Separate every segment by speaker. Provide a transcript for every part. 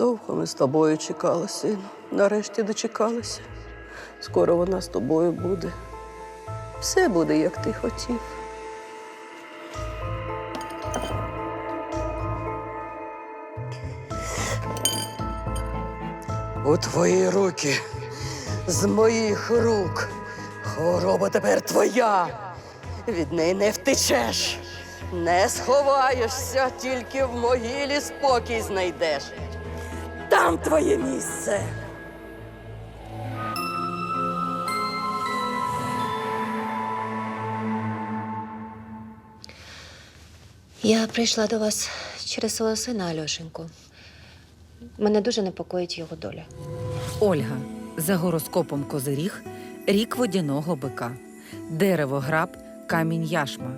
Speaker 1: Довго ми з тобою чекали, сину. Нарешті дочекалися. Скоро вона з тобою буде. Все буде, як ти хотів. У твої руки, з моїх рук. Хвороба тепер твоя. Від неї не втечеш. Не сховаєшся, тільки в могилі спокій знайдеш. Там твоє місце.
Speaker 2: Я прийшла до вас через свого сина Альошеньку. Мене дуже непокоїть його доля.
Speaker 3: Ольга за гороскопом Козиріг, рік водяного бика, дерево граб, камінь яшма.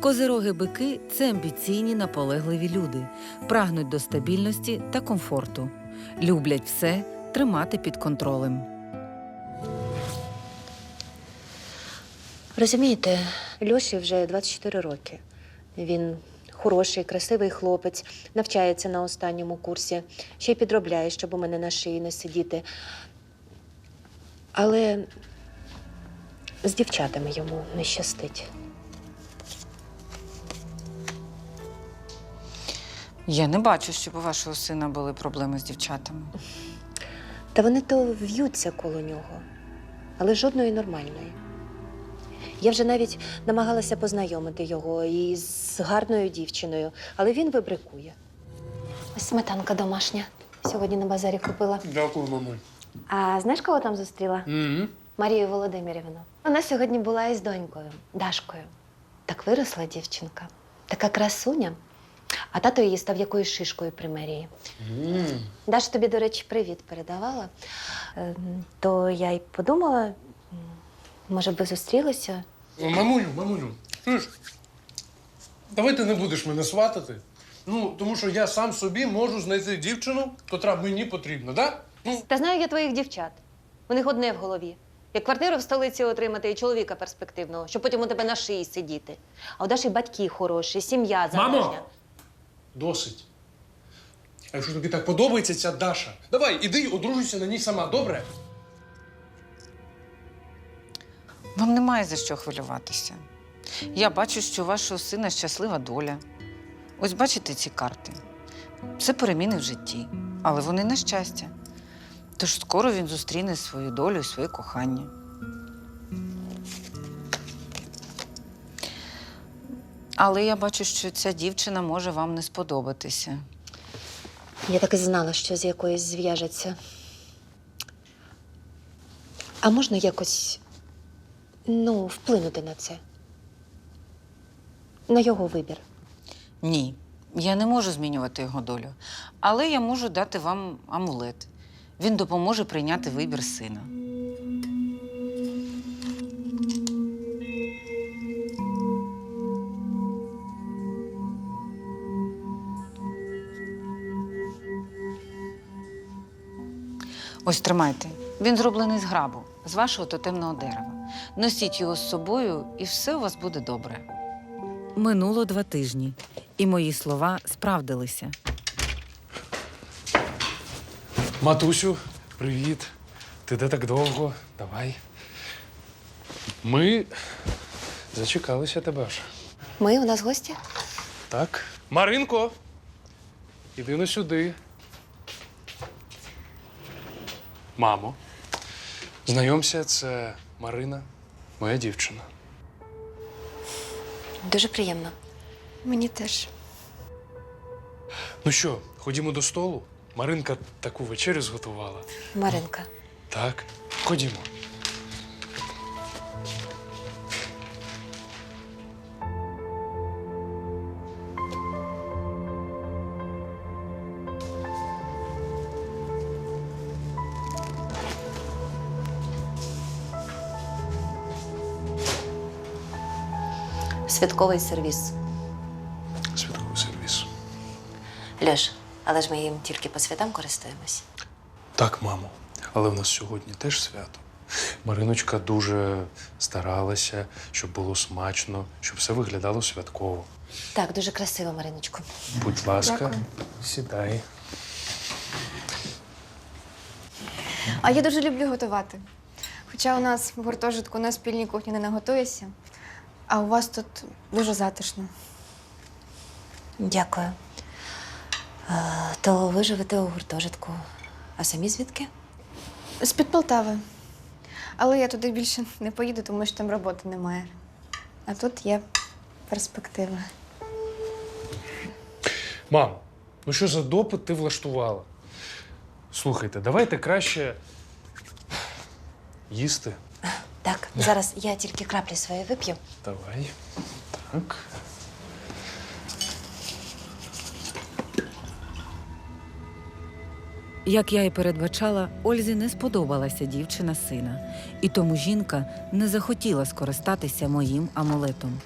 Speaker 3: Козироги бики це амбіційні, наполегливі люди, прагнуть до стабільності та комфорту, люблять все тримати під контролем.
Speaker 2: Розумієте, Льоші вже 24 роки. Він хороший, красивий хлопець, навчається на останньому курсі, ще й підробляє, щоб у мене на шиї не сидіти. Але з дівчатами йому не щастить.
Speaker 3: Я не бачу, щоб у вашого сина були проблеми з дівчатами.
Speaker 2: Та вони то в'ються коло нього, але жодної нормальної. Я вже навіть намагалася познайомити його із гарною дівчиною, але він вибрикує. Ось сметанка домашня. Сьогодні на базарі купила.
Speaker 4: Дякую, мамуль.
Speaker 2: А знаєш, кого там зустріла?
Speaker 4: Угу.
Speaker 2: Марію Володимирівну. Вона сьогодні була із донькою, Дашкою. Так виросла дівчинка, така красуня. А тато її став якоюсь шишкою при мерії. Даш тобі, до речі, привіт передавала. Ем, То я й подумала, може, би зустрілися.
Speaker 4: Мамулю, мамулю, чуєш? Давай ти не будеш мене сватати. Ну, тому що я сам собі можу знайти дівчину, котра мені потрібна, да? Ну,
Speaker 2: Та знаю я твоїх дівчат. У них одне в голові. Як квартиру в столиці отримати і чоловіка перспективного, щоб потім у тебе на шиї сидіти. А у Даші батьки хороші, сім'я
Speaker 4: Мамо! Досить. А якщо тобі так подобається ця Даша, давай, іди і одружуйся на ній сама, добре?
Speaker 3: Вам немає за що хвилюватися. Я бачу, що у вашого сина щаслива доля. Ось бачите ці карти. Це переміни в житті, але вони на щастя. Тож скоро він зустріне свою долю і своє кохання. Але я бачу, що ця дівчина може вам не сподобатися.
Speaker 2: Я так і знала, що з якоюсь зв'яжеться. А можна якось ну, вплинути на це? На його вибір.
Speaker 3: Ні, я не можу змінювати його долю, але я можу дати вам амулет. Він допоможе прийняти вибір сина. Ось тримайте. Він зроблений з грабу, з вашого тотемного дерева. Носіть його з собою, і все у вас буде добре. Минуло два тижні, і мої слова справдилися.
Speaker 4: Матусю, привіт. Ти де так довго? Давай. Ми зачекалися тебе ж.
Speaker 2: Ми у нас гості?
Speaker 4: Так. Маринко, іди на сюди. Мамо, знайомся, це Марина, моя дівчина.
Speaker 2: Дуже приємно.
Speaker 5: Мені теж.
Speaker 4: Ну що, ходімо до столу? Маринка таку вечерю зготувала.
Speaker 2: Маринка.
Speaker 4: Так, ходімо.
Speaker 2: Святковий сервіс.
Speaker 4: Святковий сервіс.
Speaker 2: Льош, але ж ми їм тільки по святам користуємось.
Speaker 4: Так, мамо, але в нас сьогодні теж свято. Мариночка дуже старалася, щоб було смачно, щоб все виглядало святково.
Speaker 2: Так, дуже красиво, Мариночко.
Speaker 4: Будь ласка,
Speaker 5: Дякую.
Speaker 4: сідай.
Speaker 5: А я дуже люблю готувати. Хоча у нас в гуртожитку на спільній кухні не наготуєшся, а у вас тут дуже затишно.
Speaker 2: Дякую. Е, то ви живете у гуртожитку. А самі звідки?
Speaker 5: З-під Полтави. Але я туди більше не поїду, тому що там роботи немає. А тут є перспектива.
Speaker 4: Мам, ну що за допит ти влаштувала? Слухайте, давайте краще їсти.
Speaker 2: Так, зараз я тільки краплі свої вип'ю.
Speaker 4: Давай. Так.
Speaker 3: Як я і передбачала, Ользі не сподобалася дівчина сина, і тому жінка не захотіла скористатися моїм амулетом.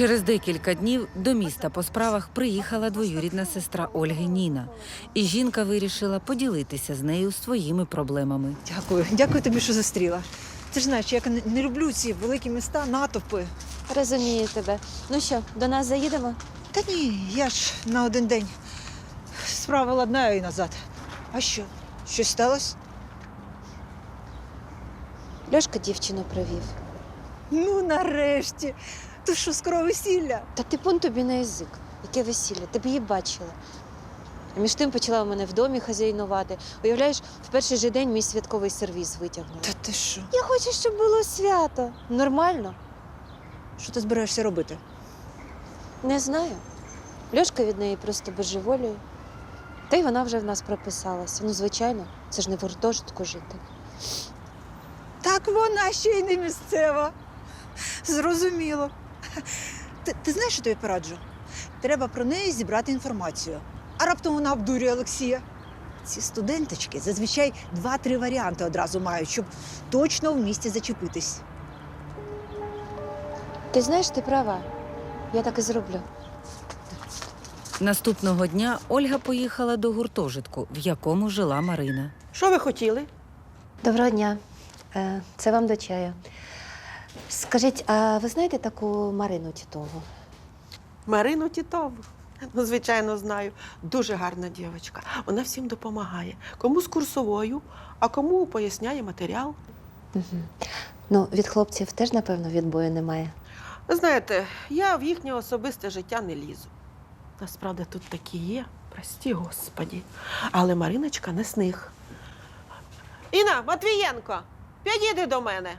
Speaker 3: Через декілька днів до міста по справах приїхала двоюрідна сестра Ольги Ніна, і жінка вирішила поділитися з нею своїми проблемами.
Speaker 6: Дякую, дякую тобі, що зустріла. Ти ж знаєш, я не- люблю ці великі міста, натовпи.
Speaker 2: Розумію тебе. Ну що, до нас заїдемо?
Speaker 6: Та ні, я ж на один день справа ладнаю і назад. А що? Щось сталося?
Speaker 2: Льошка дівчину привів.
Speaker 6: Ну, нарешті. То що, скоро весілля?
Speaker 2: Та ти пон тобі на язик. Яке весілля, ти б її бачила. А між тим почала у мене в домі хазяйнувати. Уявляєш, в перший же день мій святковий сервіз витягнула.
Speaker 6: Та ти що?
Speaker 2: Я хочу, щоб було свято. Нормально?
Speaker 6: Що ти збираєшся робити?
Speaker 2: Не знаю. Льошка від неї просто божеволює. Та й вона вже в нас прописалася. Ну, звичайно, це ж не в гуртожитку жити.
Speaker 6: Так вона ще й не місцева. Зрозуміло. Ти, ти знаєш, що тобі пораджу? Треба про неї зібрати інформацію. А раптом вона обдурює Олексія. Ці студенточки зазвичай два-три варіанти одразу мають, щоб точно в місті зачепитись.
Speaker 2: Ти знаєш, ти права. Я так і зроблю.
Speaker 3: Наступного дня Ольга поїхала до гуртожитку, в якому жила Марина.
Speaker 7: Що ви хотіли?
Speaker 2: Доброго дня. Е, Це вам до чаю. Скажіть, а ви знаєте таку Марину Тітову?
Speaker 7: Марину Тітову. Ну, звичайно, знаю. Дуже гарна дівчинка. Вона всім допомагає. Кому з курсовою, а кому поясняє матеріал.
Speaker 2: Угу. Ну, від хлопців теж, напевно, відбою немає.
Speaker 7: Ви знаєте, я в їхнє особисте життя не лізу. Насправді тут такі є, прості господі. Але Мариночка не з них. Інна Матвієнко, підійди до мене.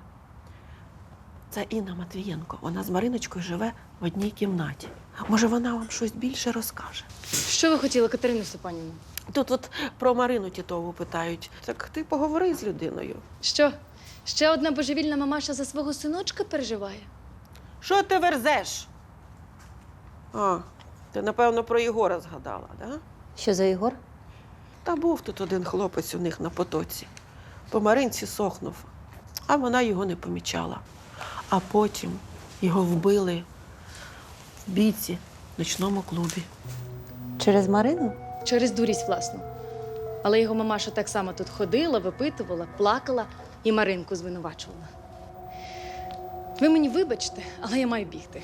Speaker 7: Це Інна Матвієнко. Вона з Мариночкою живе в одній кімнаті. Може, вона вам щось більше розкаже.
Speaker 8: Що ви хотіли, Катерину Степанівну?
Speaker 7: Тут от про Марину Тітову питають. Так ти поговори з людиною.
Speaker 8: Що? Ще одна божевільна мамаша за свого синочка переживає?
Speaker 7: Що ти верзеш? А, ти, напевно, про Єгора згадала, да?
Speaker 2: Що за Ігор?
Speaker 7: Та був тут один хлопець у них на потоці. По Маринці сохнув, а вона його не помічала. А потім його вбили в бійці в ночному клубі.
Speaker 2: Через Марину?
Speaker 8: Через дурість власну. Але його мамаша так само тут ходила, випитувала, плакала і Маринку звинувачувала. Ви мені вибачте, але я маю бігти.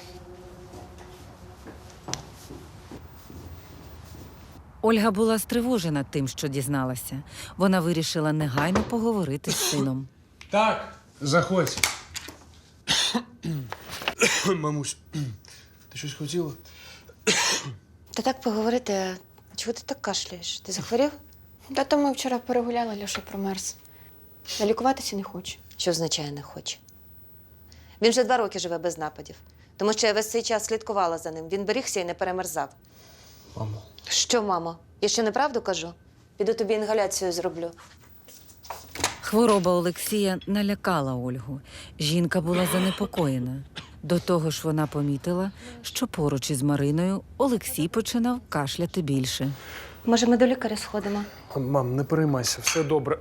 Speaker 3: Ольга була стривожена тим, що дізналася. Вона вирішила негайно поговорити з сином.
Speaker 4: Так, заходь. Мамусь, ти щось хотіла?
Speaker 2: Та так поговорити, а чого ти так кашляєш? Ти захворів?
Speaker 5: Тато ми вчора перегуляли, Льоша промерз. А лікуватися не хоче.
Speaker 2: Що означає не хоче? Він вже два роки живе без нападів, тому що я весь цей час слідкувала за ним. Він берігся і не перемерзав.
Speaker 4: Мамо.
Speaker 2: Що, мамо? Я ще неправду кажу? Піду тобі інгаляцію зроблю.
Speaker 3: Хвороба Олексія налякала Ольгу. Жінка була занепокоєна. До того ж, вона помітила, що поруч із Мариною Олексій починав кашляти більше.
Speaker 2: Може, ми до лікаря сходимо?
Speaker 4: Мам, не переймайся, все добре.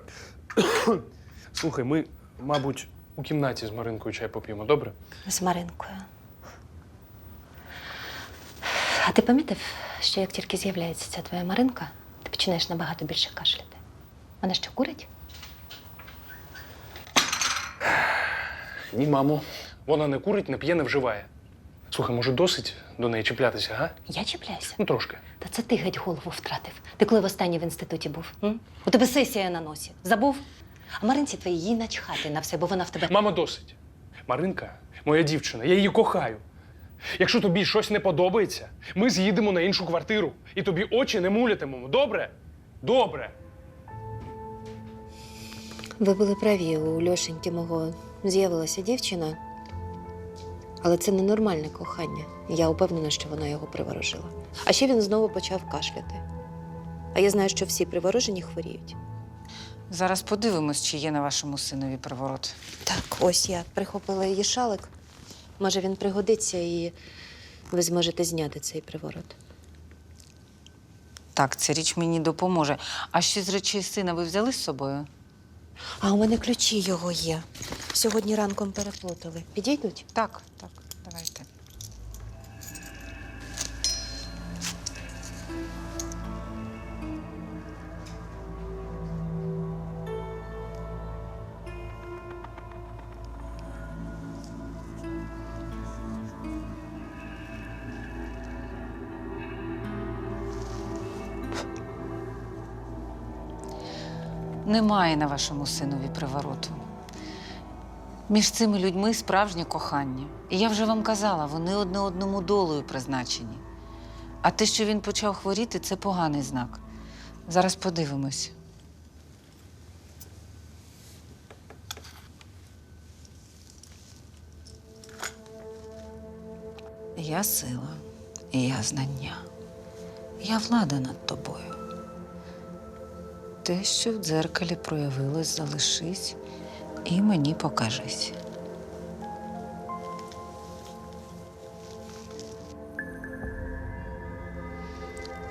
Speaker 4: Слухай, ми, мабуть, у кімнаті з Маринкою чай поп'ємо, добре?
Speaker 2: З Маринкою. А ти помітив, що як тільки з'являється ця твоя Маринка, ти починаєш набагато більше кашляти? Вона що курить?
Speaker 4: Ні, мамо. Вона не курить, не п'є, не вживає. Слухай, може, досить до неї чіплятися, га?
Speaker 2: Я чіпляюся.
Speaker 4: Ну, трошки.
Speaker 2: Та це ти геть голову втратив. Ти коли востаннє в інституті був? М? У тебе сесія на носі. Забув? А Маринці твоїй їй начхати на все, бо вона в тебе.
Speaker 4: Мама, досить. Маринка, моя дівчина, я її кохаю. Якщо тобі щось не подобається, ми з'їдемо на іншу квартиру і тобі очі не мулятимемо. Добре? Добре.
Speaker 2: Ви були праві, у Льошеньки мого з'явилася дівчина. Але це ненормальне кохання. Я упевнена, що вона його приворожила. А ще він знову почав кашляти. А я знаю, що всі приворожені хворіють.
Speaker 3: Зараз подивимось, чи є на вашому синові приворот.
Speaker 2: Так, ось я прихопила її шалик. Може, він пригодиться і ви зможете зняти цей приворот.
Speaker 3: Так, ця річ мені допоможе. А що з речей сина ви взяли з собою?
Speaker 2: А у мене ключі його є. Сьогодні ранком переплутали. Підійдуть?
Speaker 3: Так, так, давайте. Немає на вашому синові привороту. Між цими людьми справжнє кохання. І я вже вам казала, вони одне одному долею призначені. А те, що він почав хворіти, це поганий знак. Зараз подивимось. Я сила, і я знання. Я влада над тобою. Те, що в дзеркалі проявилось, залишись і мені покажись.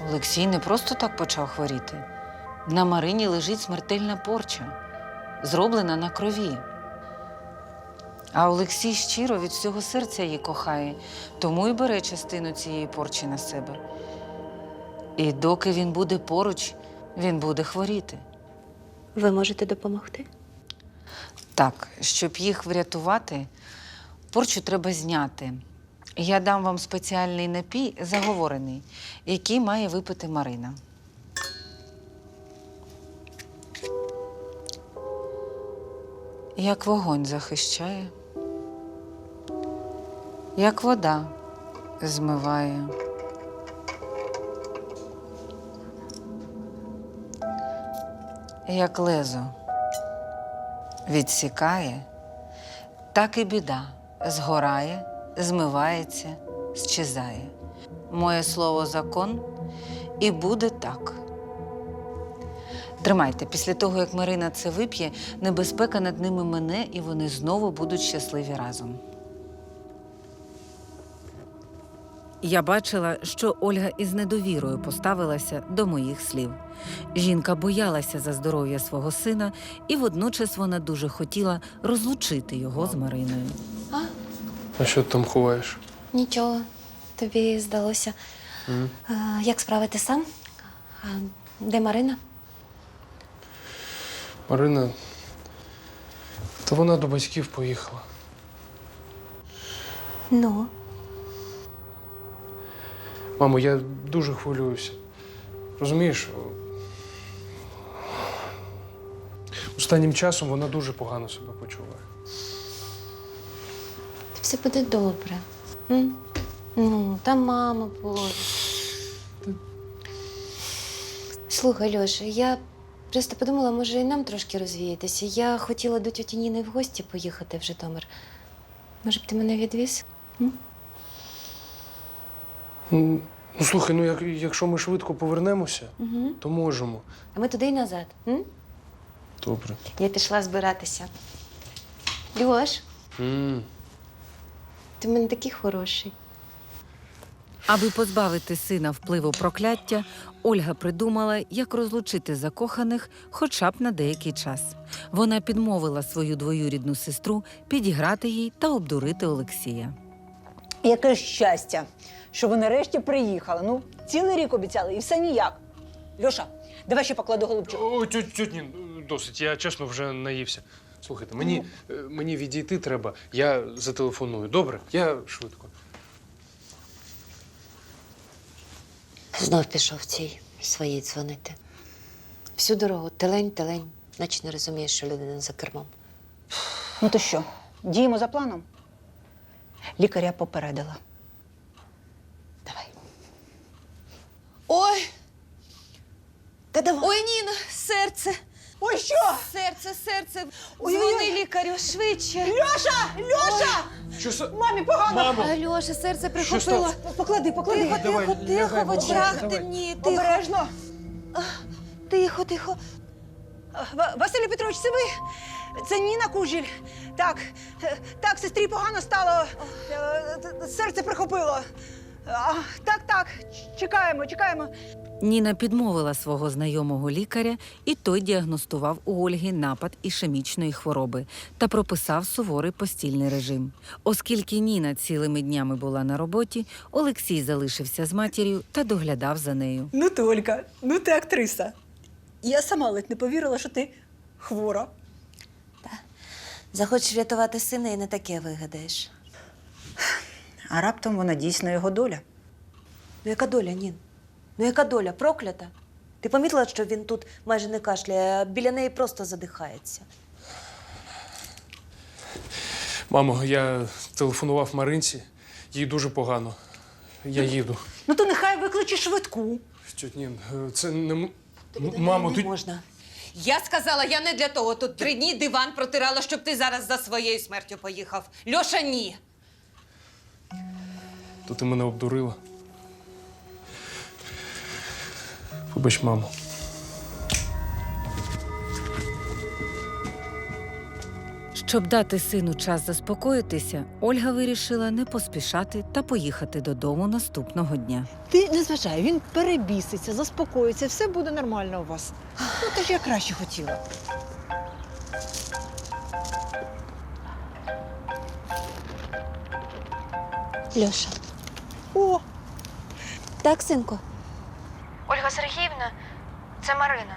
Speaker 3: Олексій не просто так почав хворіти. На Марині лежить смертельна порча, зроблена на крові. А Олексій щиро від всього серця її кохає, тому й бере частину цієї порчі на себе. І доки він буде поруч, він буде хворіти.
Speaker 2: Ви можете допомогти?
Speaker 3: Так, щоб їх врятувати, порчу треба зняти. Я дам вам спеціальний напій, заговорений, який має випити Марина. Як вогонь захищає, як вода змиває. Як лезо відсікає, так і біда згорає, змивається, щезає. Моє слово закон, і буде так. Тримайте, після того, як Марина це вип'є, небезпека над ними мене, і вони знову будуть щасливі разом. Я бачила, що Ольга із недовірою поставилася до моїх слів. Жінка боялася за здоров'я свого сина, і водночас вона дуже хотіла розлучити його з Мариною.
Speaker 4: А що ти там ховаєш?
Speaker 2: Нічого, тобі здалося. А, як справи ти сам? А, де Марина?
Speaker 4: Марина. Та вона до батьків поїхала.
Speaker 2: Ну,
Speaker 4: Мамо, я дуже хвилююся. Розумієш? Останнім часом вона дуже погано себе почуває.
Speaker 2: все буде добре. М? Ну, та мама поруч. Слухай, Льоша, я просто подумала, може, і нам трошки розвіятися. Я хотіла до тьоті Ніни в гості поїхати в Житомир. Може б ти мене відвіз?
Speaker 4: Ну, ну слухай, ну як, якщо ми швидко повернемося,
Speaker 2: Угу.
Speaker 4: то можемо.
Speaker 2: А ми туди й назад. М?
Speaker 4: Добре.
Speaker 2: Я пішла збиратися. Льош,
Speaker 4: м
Speaker 2: ти в мене такий хороший.
Speaker 3: Аби позбавити сина впливу прокляття, Ольга придумала, як розлучити закоханих хоча б на деякий час. Вона підмовила свою двоюрідну сестру підіграти їй та обдурити Олексія.
Speaker 6: Яке щастя, що ви нарешті приїхали. Ну, цілий рік обіцяли, і все ніяк. Льоша, давай ще покладу голубчик.
Speaker 4: Ой, тють, тють, ні, досить. Я чесно вже наївся. Слухайте, мені, е, мені відійти треба. Я зателефоную. Добре, я швидко.
Speaker 2: Знов пішов цій своїй дзвонити. Всю дорогу телень, телень, наче не розумієш, що людина за кермом.
Speaker 6: Ну то що, діємо за планом? Лікаря попередила.
Speaker 9: Ой,
Speaker 2: Та давай.
Speaker 9: ой, Ніна, серце,
Speaker 6: Ой, що?
Speaker 9: серце, серце.
Speaker 6: Ой-ой-ой.
Speaker 9: Дзвони лікарю швидше.
Speaker 6: Льоша! Льоша!
Speaker 4: Що са...
Speaker 6: Мамі погано!
Speaker 4: Мамо!
Speaker 9: Альоша, серце прихопило.
Speaker 6: Поклади, поклади.
Speaker 9: Тихо,
Speaker 4: Давай,
Speaker 9: тихо,
Speaker 4: лягай,
Speaker 9: тихо, в
Speaker 4: мама,
Speaker 9: очах
Speaker 4: давай.
Speaker 9: темніє, тихо,
Speaker 6: Обережно.
Speaker 9: тихо, тихо.
Speaker 6: Ва- Василю Петрович, це ви? Це Ніна Кужіль. Так, е, так, сестрі погано стало. Е, т- Серце прихопило. А, Так, так, чекаємо, чекаємо.
Speaker 3: Ніна підмовила свого знайомого лікаря, і той діагностував у Ольги напад ішемічної хвороби та прописав суворий постільний режим. Оскільки Ніна цілими днями була на роботі, Олексій залишився з матір'ю та доглядав за нею.
Speaker 6: Ну ти, Олька, ну ти актриса. Я сама ледь не повірила, що ти хвора.
Speaker 2: Захочеш рятувати сина і не таке вигадаєш.
Speaker 6: А раптом вона дійсно його доля.
Speaker 2: Ну яка доля, Нін? Ну яка доля? Проклята? Ти помітила, що він тут майже не кашляє, а біля неї просто задихається.
Speaker 4: Мамо, я телефонував Маринці, їй дуже погано. Я їду.
Speaker 6: Ну то нехай викличе швидку.
Speaker 4: Тьоть Нін, е, це не. м- М- Мамо,
Speaker 2: не
Speaker 4: ти.
Speaker 2: можна.
Speaker 9: Я сказала, я не для того. Тут три дні диван протирала, щоб ти зараз за своєю смертю поїхав. Льоша, ні.
Speaker 4: То ти мене обдурила. Вибач, мамо.
Speaker 3: Щоб дати сину час заспокоїтися, Ольга вирішила не поспішати та поїхати додому наступного дня.
Speaker 6: Ти не зважай, він перебіситься, заспокоїться, все буде нормально у вас. Ну, ж я краще хотіла.
Speaker 2: Льоша.
Speaker 6: О,
Speaker 2: Так, синку?
Speaker 5: Ольга Сергіївна, це Марина.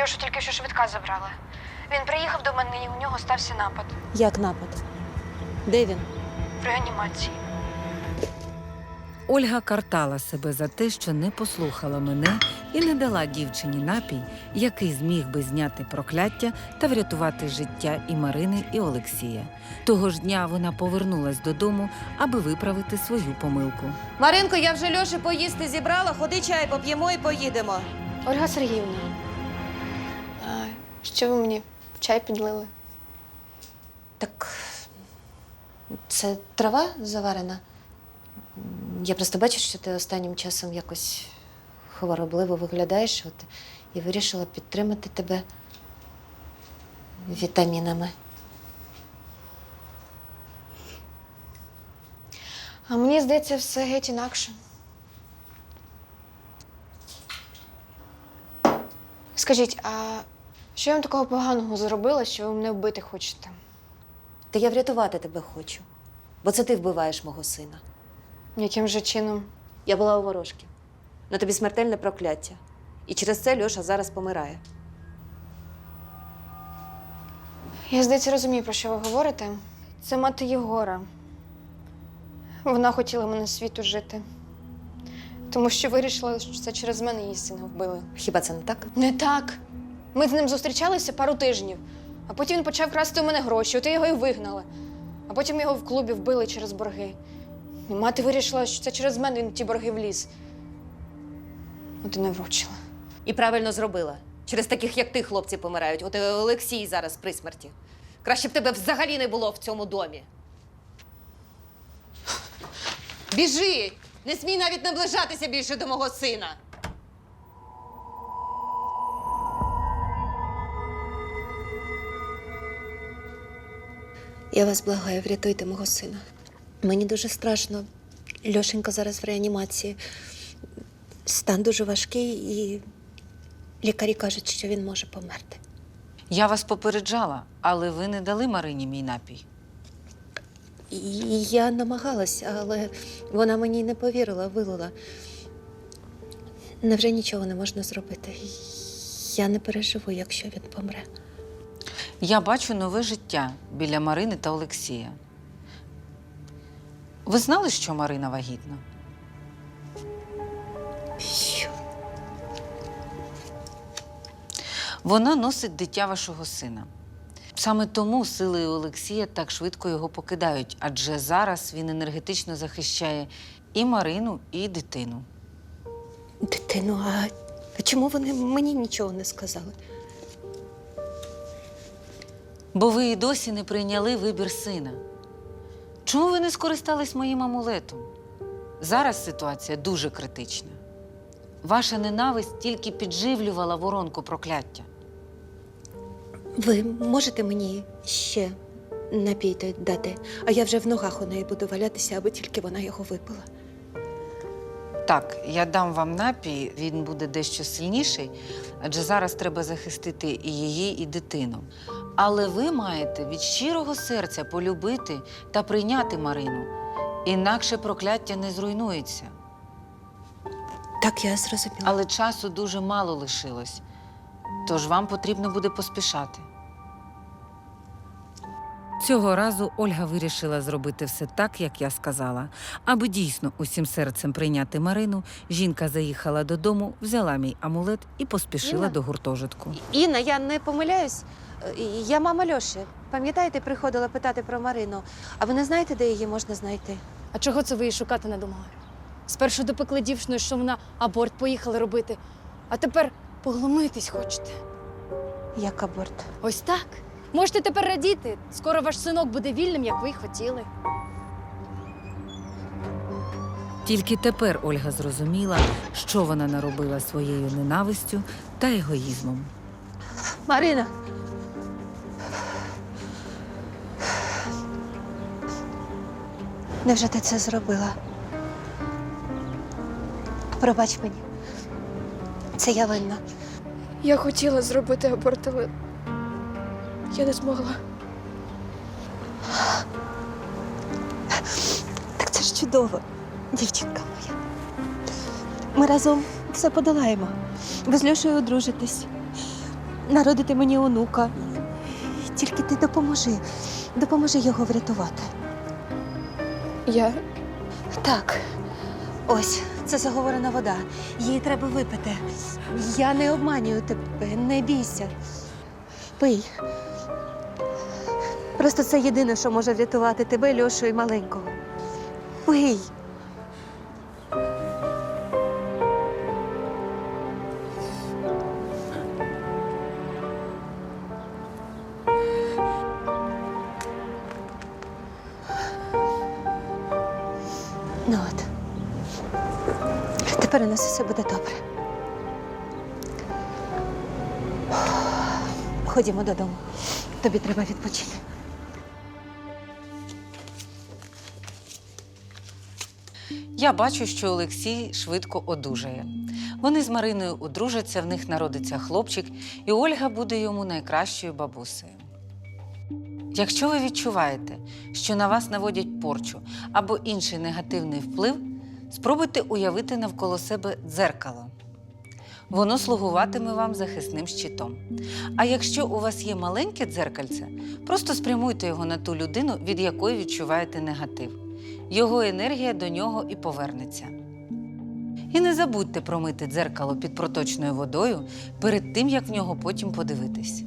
Speaker 5: Льошу тільки що швидка забрала. Він приїхав до мене і у нього стався напад
Speaker 2: Як напад? Де він?
Speaker 5: в реанімації.
Speaker 3: Ольга картала себе за те, що не послухала мене і не дала дівчині напій, який зміг би зняти прокляття та врятувати життя і Марини, і Олексія. Того ж дня вона повернулась додому, аби виправити свою помилку.
Speaker 9: Маринко, я вже Льоші поїсти зібрала. Ходи чай, поп'ємо і поїдемо.
Speaker 5: Ольга Сергіївна. А що ви мені в чай підлили?
Speaker 2: Так це трава заварена. Я просто бачу, що ти останнім часом якось хворобливо виглядаєш, от і вирішила підтримати тебе вітамінами.
Speaker 5: А мені здається, все геть інакше. Скажіть, а що я вам такого поганого зробила, що ви мене вбити хочете?
Speaker 2: Та я врятувати тебе хочу, бо це ти вбиваєш мого сина.
Speaker 5: Яким же чином?
Speaker 2: Я була у ворожки. На тобі смертельне прокляття. І через це Льоша зараз помирає.
Speaker 5: Я, здається, розумію, про що ви говорите. Це мати Єгора. Вона хотіла мене світу жити. Тому що вирішила, що це через мене її сина вбили.
Speaker 2: Хіба це не так?
Speaker 5: Не так. Ми з ним зустрічалися пару тижнів, а потім він почав красти у мене гроші, от я його і вигнала. А потім його в клубі вбили через борги. І мати вирішила, що це через мене він в ті борги вліз. От і не вручила.
Speaker 9: І правильно зробила. Через таких, як ти, хлопці помирають. От і Олексій зараз при смерті. Краще б тебе взагалі не було в цьому домі. Біжи! Не смій навіть наближатися більше до мого сина.
Speaker 2: Я вас благаю, врятуйте мого сина. Мені дуже страшно. Льошенька зараз в реанімації. Стан дуже важкий, і лікарі кажуть, що він може померти.
Speaker 3: Я вас попереджала, але ви не дали Марині мій напій.
Speaker 2: І Я намагалась, але вона мені не повірила, вилила. Невже нічого не можна зробити? Я не переживу, якщо він помре.
Speaker 3: Я бачу нове життя біля Марини та Олексія. Ви знали, що Марина вагітна?
Speaker 2: Що?
Speaker 3: Вона носить дитя вашого сина. Саме тому сили Олексія так швидко його покидають, адже зараз він енергетично захищає і Марину, і дитину.
Speaker 2: Дитину, а чому вони мені нічого не сказали?
Speaker 3: Бо ви і досі не прийняли вибір сина. Чому ви не скористались моїм амулетом? Зараз ситуація дуже критична. Ваша ненависть тільки підживлювала воронку прокляття.
Speaker 2: Ви можете мені ще напій дати, а я вже в ногах у неї буду валятися, аби тільки вона його випила.
Speaker 3: Так, я дам вам напій, він буде дещо сильніший, адже зараз треба захистити і її, і дитину. Але ви маєте від щирого серця полюбити та прийняти Марину, інакше прокляття не зруйнується.
Speaker 2: Так, я зрозуміла.
Speaker 3: Але часу дуже мало лишилось, тож вам потрібно буде поспішати. Цього разу Ольга вирішила зробити все так, як я сказала. Аби дійсно усім серцем прийняти Марину, жінка заїхала додому, взяла мій амулет і поспішила
Speaker 2: Інна?
Speaker 3: до гуртожитку.
Speaker 2: Інна, я не помиляюсь. Е, Я мама Льоші. Пам'ятаєте, приходила питати про Марину. А ви не знаєте, де її можна знайти?
Speaker 8: А чого це ви її шукати надумали? Спершу допекли дівчину, що вона аборт поїхала робити, а тепер поглумитись хочете.
Speaker 2: Як аборт?
Speaker 8: Ось так. Можете тепер радіти. Скоро ваш синок буде вільним, як ви й хотіли.
Speaker 3: Тільки тепер Ольга зрозуміла, що вона наробила своєю ненавистю та егоїзмом.
Speaker 2: Марина. Невже ти це зробила? Пробач мені. Це я винна.
Speaker 5: Я хотіла зробити аборт, але я не змогла.
Speaker 2: Так це ж чудово, дівчинка моя. Ми разом все подолаємо. Ви з Льошею одружитесь, народите мені онука. Тільки ти допоможи, допоможи його врятувати.
Speaker 5: Я
Speaker 2: Так, ось це заговорена вода. Її треба випити. Я не обманюю тебе, не бійся. Пий. Просто це єдине, що може врятувати тебе, Льошу і маленького. Пий. Ну от. Тепер у нас все буде добре. Ходімо додому. Тобі треба відпочити.
Speaker 3: Я бачу, що Олексій швидко одужає. Вони з Мариною одружаться, в них народиться хлопчик, і Ольга буде йому найкращою бабусею. Якщо ви відчуваєте, що на вас наводять порчу або інший негативний вплив, спробуйте уявити навколо себе дзеркало. Воно слугуватиме вам захисним щитом. А якщо у вас є маленьке дзеркальце, просто спрямуйте його на ту людину, від якої відчуваєте негатив. Його енергія до нього і повернеться. І не забудьте промити дзеркало під проточною водою перед тим, як в нього потім подивитись.